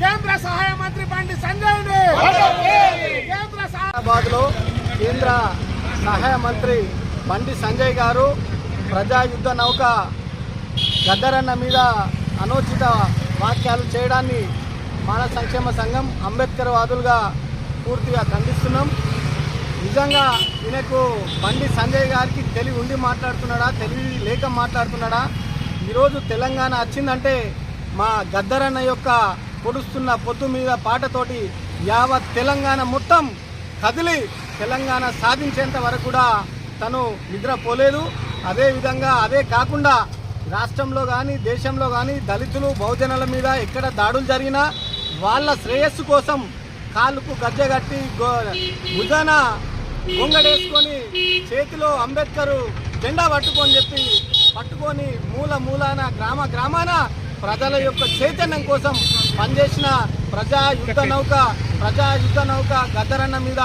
కేంద్ర సహాయ మంత్రి బండి సంజయ్ కేంద్ర కేంద్ర సహాయ మంత్రి బండి సంజయ్ గారు ప్రజా యుద్ధ నౌక గద్దరన్న మీద అనోచిత వాక్యాలు చేయడాన్ని మానవ సంక్షేమ సంఘం అంబేద్కర్ వాదులుగా పూర్తిగా ఖండిస్తున్నాం. నిజంగా ఈయనకు బండి సంజయ్ గారికి తెలివి ఉండి మాట్లాడుతున్నాడా తెలివి లేక మాట్లాడుతున్నాడా? ఈరోజు తెలంగాణ వచ్చిందంటే మా గద్దరన్న యొక్క పొడుస్తున్న పొద్దు మీద పాటతోటి యావత్ తెలంగాణ మొత్తం కదిలి తెలంగాణ సాధించేంత వరకు కూడా తను నిద్రపోలేదు. అదేవిధంగా అదే కాకుండా రాష్ట్రంలో కానీ దేశంలో కానీ దళితులు బహుజనుల మీద ఎక్కడ దాడులు జరిగినా వాళ్ళ శ్రేయస్సు కోసం కాళ్ళకు గద్దె గో- ముదన గొంగడేసుకొని చేతిలో అంబేద్కర్ జెండా పట్టుకొని చెప్పి పట్టుకొని మూల మూలాన గ్రామ గ్రామాన ప్రజల యొక్క చైతన్యం కోసం పనిచేసిన ప్రజా యుద్ధ నౌక ప్రజా యుద్ధ నౌక గద్దరన్న మీద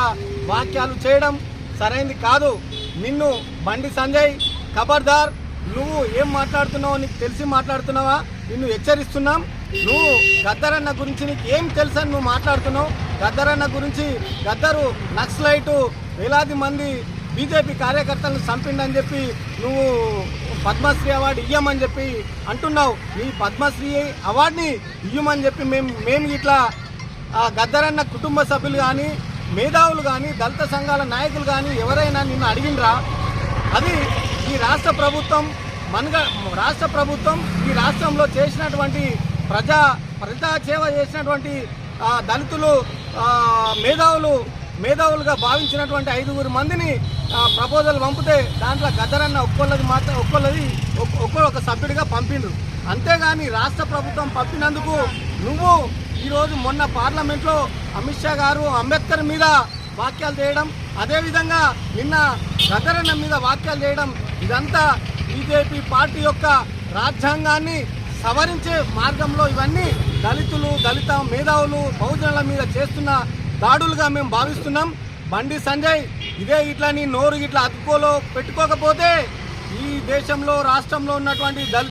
వాక్యాలు చేయడం సరైంది కాదు. నిన్ను బండి సంజయ్ ఖబర్దార్ నువ్వు ఏం మాట్లాడుతున్నావో నీకు తెలిసి మాట్లాడుతున్నావా? నిన్ను హెచ్చరిస్తున్నాం. నువ్వు గద్దరన్న గురించి నీకు ఏం తెలుసని నువ్వు మాట్లాడుతున్నావు? గద్దరన్న గురించి గద్దరు నక్సలైటు వేలాది మంది బీజేపీ కార్యకర్తలను చంపిండని చెప్పి నువ్వు పద్మశ్రీ అవార్డు ఇయ్యమని చెప్పి అంటున్నావు. నీ పద్మశ్రీ అవార్డుని ఇయ్యమని చెప్పి మేము మేము ఇట్లా గద్దరన్న కుటుంబ సభ్యులు కానీ మేధావులు కానీ దళిత సంఘాల నాయకులు కానీ ఎవరైనా నిన్ను అడిగినరా అది ఈ రాష్ట్ర ప్రభుత్వం మనగా రాష్ట్ర ప్రభుత్వం ఈ రాష్ట్రంలో చేసినటువంటి ప్రజా ప్రజాసేవ చేసినటువంటి దళితులు మేధావులు మేధావులుగా భావించినటువంటి ఐదుగురు మందిని ప్రపోజల్ పంపితే దాంట్లో గద్దరన్న ఒక్కొల్లది మాత్రం ఒక్కొల్లది ఒక్కొక్క సభ్యుడిగా పంపిండ్రు. అంతేగాని రాష్ట్ర ప్రభుత్వం పంపినందుకు నువ్వు ఈరోజు మొన్న పార్లమెంట్లో అమిత్ షా గారు అంబేద్కర్ మీద వాక్యాలు చేయడం అదేవిధంగా నిన్న గద్దరన్న మీద వాక్యాలు చేయడం ఇదంతా బీజేపీ పార్టీ యొక్క రాజ్యాంగాన్ని సవరించే మార్గంలో ఇవన్నీ దళితులు దళిత మేధావులు బహుజనుల మీద చేస్తున్న దాడులుగా మేము భావిస్తున్నాం. బండి సంజయ్ ఇదే ఇట్లా నీ నోరు ఇట్లా అతుక్కోలో పెట్టుకోకపోతే ఈ దేశంలో రాష్ట్రంలో ఉన్నటువంటి దళిత